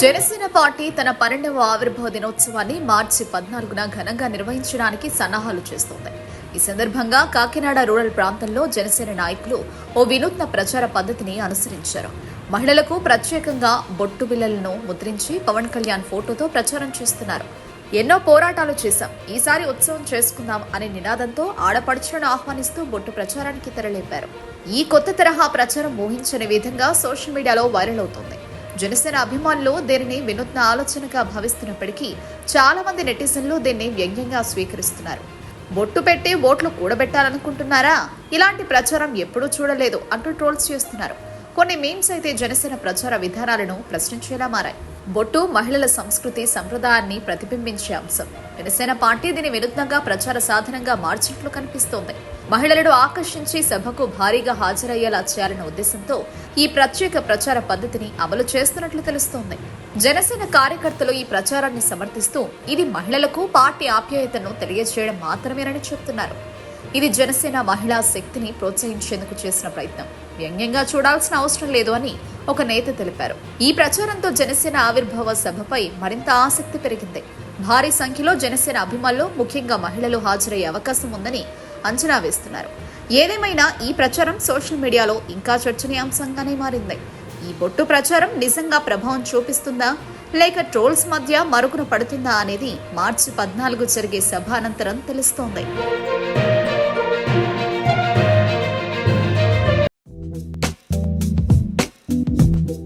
Janasena party తన పన్నెండవ ఆవిర్భావ దినోత్సవాన్ని మార్చి పద్నాలుగున ఘనంగా నిర్వహించడానికి సన్నాహాలు చేస్తోంది. ఈ సందర్భంగా కాకినాడ రూరల్ ప్రాంతంలో జనసేన నాయకులు ఓ వినూత్న ప్రచార పద్ధతిని అనుసరించారు. మహిళలకు ప్రత్యేకంగా బొట్టు బిల్లలను ముద్రించి పవన్ కళ్యాణ్ ఫోటోతో ప్రచారం చేస్తున్నారు. ఎన్నో పోరాటాలు చేశాం. ఈసారి ఉత్సవం చేసుకుందాం అనే నినాదంతో ఆడపడుచులను ఆహ్వానిస్తూ బొట్టు ప్రచారానికి తెరలేపారు. ఈ కొత్త తరహా ప్రచారం ఊహించని విధంగా సోషల్ మీడియాలో వైరల్ అవుతోంది. జనసేన అభిమానులు దీనిని వినూత్న ఆలోచనగా భావిస్తున్నప్పటికీ చాలా మంది నెటిజన్లు దీన్ని వ్యంగ్యంగా స్వీకరిస్తున్నారు. బొట్టు పెట్టి ఓట్లు కూడబెట్టాలనుకుంటున్నారా? ఇలాంటి ప్రచారం ఎప్పుడూ చూడలేదు అంటూ ట్రోల్స్ చేస్తున్నారు. కొన్ని మీమ్స్ అయితే జనసేన ప్రచార విధానాలను ప్రశ్నించేలా మారాయి. బొట్టు మహిళల సంస్కృతి సంప్రదాయాన్ని ప్రతిబింబించే అంశం. జనసేన పార్టీ దీని వినూత్నంగా ప్రచార సాధనంగా మార్చినట్లు కనిపిస్తోంది. మహిళలను ఆకర్షించి సభకు భారీగా హాజరయ్యేలా చేయాలన్న ఉద్దేశంతో ఈ ప్రత్యేక ప్రచార పద్ధతిని అమలు చేస్తున్నట్లు తెలుస్తోంది. జనసేన కార్యకర్తలు ఈ ప్రచారాన్ని సమర్థిస్తూ ఇది మహిళలకు పార్టీ ఆప్యాయతను తెలియజేయడం మాత్రమేనని చెబుతున్నారు ఇది జనసేన మహిళా శక్తిని ప్రోత్సహించేందుకు చేసిన ప్రయత్నం. వ్యంగ్యంగా చూడాల్సిన అవసరం లేదు అని ఒక నేత తెలిపారు. ఈ ప్రచారంతో జనసేన ఆవిర్భావ సభపై మరింత ఆసక్తి పెరిగింది. భారీ సంఖ్యలో జనసేన అభిమానులు ముఖ్యంగా మహిళలు హాజరయ్యే అవకాశం ఉందని అంచనా వేస్తున్నారు. ఏదేమైనా ఈ ప్రచారం సోషల్ మీడియాలో ఇంకా చర్చనీయాంశంగానే మారింది. ఈ బొట్టు ప్రచారం నిజంగా ప్రభావం చూపిస్తుందా? లేక ట్రోల్స్ మధ్య మరుగున పడుతుందా అనేది మార్చి పద్నాలుగు జరిగే సభ అనంతరం తెలుస్తోంది.